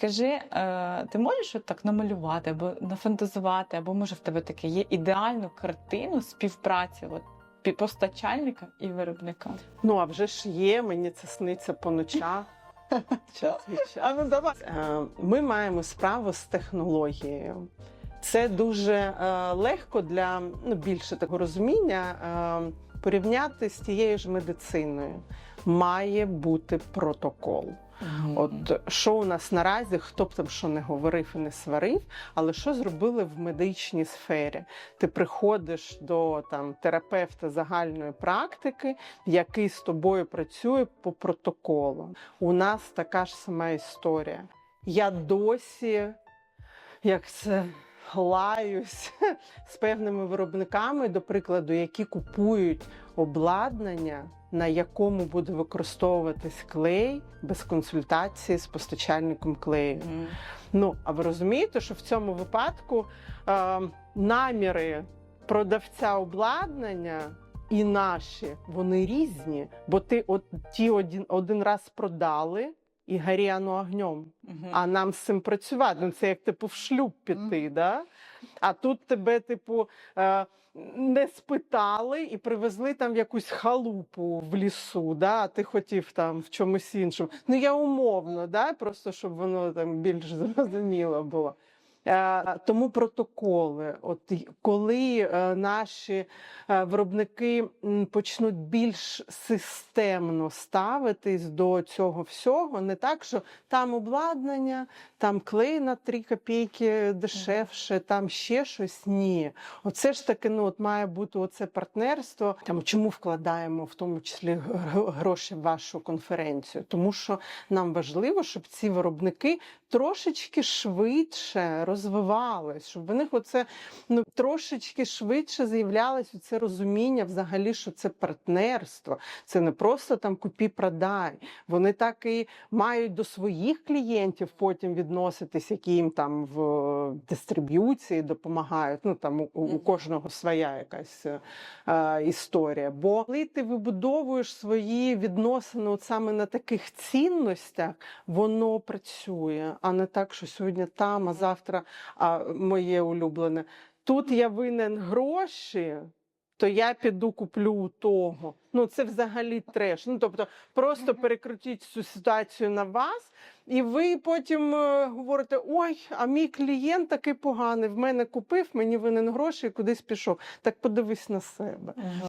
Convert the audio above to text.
Скажи, е, ти можеш от так намалювати або нафантазувати, або може в тебе таке є ідеальну картину співпраці от, постачальника і виробника? Ну, а вже ж є, мені це сниться по ночах. А ну давай. Е, Ми маємо справу з технологією. Це дуже е, легко для ну, більше такого розуміння порівняти з тією ж медициною. Має бути протокол. От що у нас наразі, хто б там що не говорив і не сварив, але що зробили в медичній сфері? Ти приходиш до там терапевта загальної практики, який з тобою працює по протоколу. У нас така ж сама історія. Я досі, як це лаюсь з певними виробниками, до прикладу, які купують обладнання, на якому буде використовуватись клей без консультації з постачальником клею. Мгм. Ну, а ви розумієте, що в цьому випадку е, наміри продавця обладнання і наші вони різні, бо ти от ті один, один раз продали і гаряну огнем. Мгм. А нам з цим працювати. Ну, це як типу в шлюб піти, да? А тут тебе, типу, е, не спитали і привезли там в якусь халупу в лісу, да? а ти хотів там в чомусь іншому. Ну я умовно, да? просто щоб воно там більш зрозуміло було. Е, Тому протоколи, от коли е, наші е, виробники почнуть більш системно ставитись до цього всього, не так, що там обладнання, там клей на 3 копійки дешевше, там ще щось. Ні. Оце ж таки, ну от має бути оце партнерство. Там чому вкладаємо в тому числі гроші в вашу конференцію? Тому що нам важливо, щоб ці виробники трошечки швидше розвивались, щоб в них оце ну трошечки швидше з'являлось це розуміння, взагалі, що це партнерство, це не просто там купі-продай. Вони так і мають до своїх клієнтів потім відноситись, які їм там в дистриб'юції допомагають. Ну там у, у кожного своя якась е, історія. Бо коли ти вибудовуєш свої відносини от саме на таких цінностях, воно працює, а не так, що сьогодні там, а завтра а, моє улюблене. Тут я винен гроші. То я піду куплю у того. Ну це взагалі треш. Ну тобто, просто перекрутіть цю ситуацію на вас, і ви потім е, говорите: ой, а мій клієнт такий поганий, в мене купив, мені винен гроші і кудись пішов. Так подивись на себе.